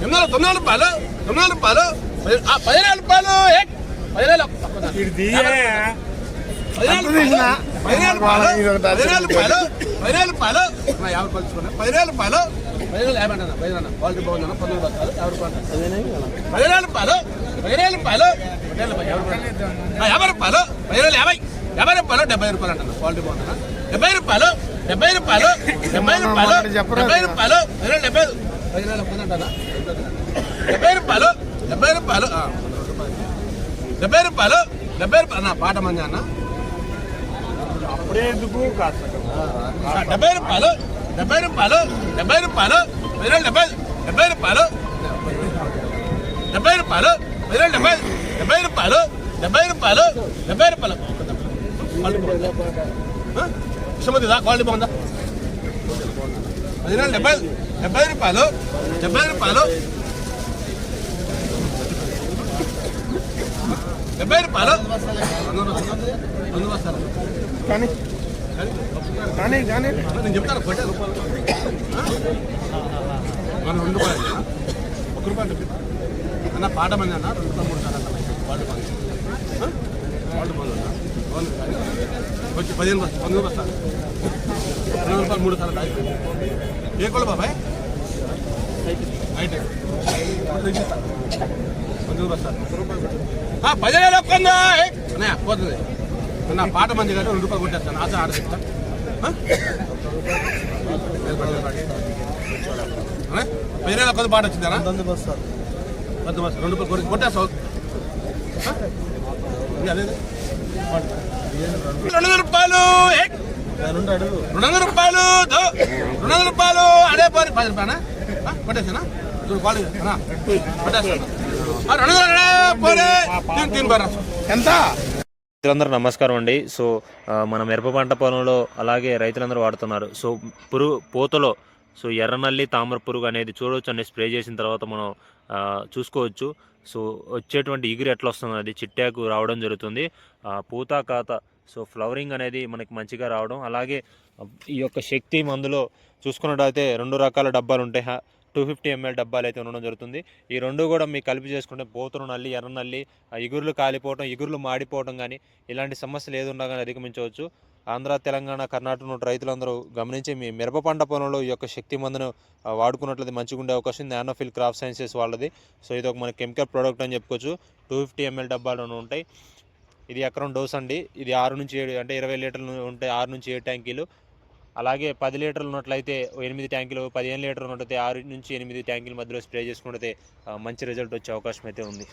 ఎనిమిది తొమ్మిది రూపాయలు తొమ్మిది రూపాయలు ఆ, పదిహేను రూపాయలు పదిహేను పదిహేను రూపాయలు పదిహేను రూపాయలు పదిహేను రూపాయలు పదిహేను రూపాయలు యాభై రూపాయలు తీసుకున్నా పదిహేను రూపాయలు పదిహేను యాభై అన్న పదిహేను క్వాలిటీ బాగుందన్న పంతొమ్మిది బస్తాలు యాభై రూపాయలు పదిహేను రూపాయలు పదిహేను రూపాయలు రూపాయలు యాభై రూపాయలు రూపాయలు పదిహేను యాభై యాభై రూపాయలు డెబ్బై రూపాయలు అంటున్నా క్వాలిటీ బాగుందన్న డెబ్బై రూపాయలు డెబ్బై రూపాయలు డెబ్బై రూపాయలు డెబ్బై రూపాయలు డెబ్బై డెబ్బై రూపాయలు డెబ్బై రూపాయలు ఆ, డెబ్బై రూపాయలు డెబ్బై రూపాయలు నా పాట మంది అన్న డెబ్బై రూపాయలు డెబ్బై రూపాయలు డెబ్బై రూపాయలు పదిహేను డెబ్బై డెబ్బై రూపాయలు డెబ్బై రూపాయలు పదిహేను డెబ్బై డెబ్బై రూపాయలు డెబ్బై రూపాయలు డెబ్బై రూపాయలు క్వాలిటీ బాగుందా పదిహేను డెబ్బై డెబ్బై రూపాయలు డెబ్బై రూపాయలు డెబ్బై రూపాయలు కానీ కానీ కానీ. నేను చెప్తాను కొట్టే రూపాయలు మన రెండు రూపాయలు అన్న. ఒక రూపాయలు అన్న పాట మంది అన్న రెండు రూపాయలు మూడు సార్లు అన్న వాళ్ళు బాగా వాళ్ళు బాగుంది కానీ. వచ్చి పదిహేను పంతొమ్మిది బస్తాలు రెండు రూపాయలు మూడు సార్లు ఏ కొలు బాబాయ్? పదిహేను ఒక్కందా అన్నయ్య పోతుంది. నా పాట మంది కానీ రెండు రూపాయలు కొట్టేస్తాను ఆశ ఆడ చెప్తా. వేరే కొద్ది పాట వచ్చిందా? రెండు రూపాయలు కొట్టి కొట్టేస్తావు? రెండు వందల రూపాయలు? రెండు వందల రూపాయలు. రెండు వందల రూపాయలు అడే పోయి పది రూపాయనా అందరూ చూడు ఎంత? రైతులందరూ నమస్కారం అండి. సో మన మిరప పంట పొలంలో అలాగే రైతులందరూ వాడుతున్నారు. సో పురుగు పూతలో సో ఎర్రనల్లి తామర పురుగు అనేది చూడవచ్చు అండి స్ప్రే చేసిన తర్వాత మనం చూసుకోవచ్చు. సో వచ్చేటువంటి ఇగురు ఎట్లా వస్తుంది అది చిట్టాకు రావడం జరుగుతుంది. పూత కాత సో ఫ్లవరింగ్ అనేది మనకి మంచిగా రావడం. అలాగే ఈ యొక్క శక్తి మందులో చూసుకున్నట్టయితే రెండు రకాల డబ్బాలు ఉంటాయి టూ ఫిఫ్టీ ఎంఎల్ డబ్బాలు అయితే ఉండడం జరుగుతుంది. ఈ రెండు కూడా మీకు కలిపి చేసుకుంటే పోతురు నల్లి ఎర్ర నల్లి ఇగురులు ఇగుర్లు కాలిపోవడం ఇగుర్లు మాడిపోవడం కానీ ఇలాంటి సమస్యలు ఏదున్నా కానీ అధిగమించవచ్చు. ఆంధ్ర తెలంగాణ కర్ణాటక నుండి రైతులందరూ గమనించి మీ మిరప పంట పొలంలో ఈ యొక్క శక్తి మందును వాడుకున్నట్లయితే మంచిగా ఉండే అవకాశం ఉంది. నానోఫిల్ క్రాప్ సైన్సెస్ వాళ్ళది. సో ఇది ఒక మన కెమికల్ ప్రోడక్ట్ అని చెప్పుకోవచ్చు. టూ ఫిఫ్టీ ఎంఎల్ డబ్బాలు ఉంటాయి. ఇది ఎకరం డోస్ అండి. ఇది ఆరు నుంచి ఏడు అంటే ఇరవై లీటర్లు ఉంటాయి ఆరు నుంచి ఏడు ట్యాంకీలు. అలాగే పది లీటర్లు ఉన్నట్లయితే ఎనిమిది ట్యాంకులు పదిహేను లీటర్లు ఉన్నట్లయితే ఆరు నుంచి ఎనిమిది ట్యాంకుల మధ్యలో స్ప్రే చేసుకుంటే మంచి రిజల్ట్ వచ్చే అవకాశం అయితే ఉంది.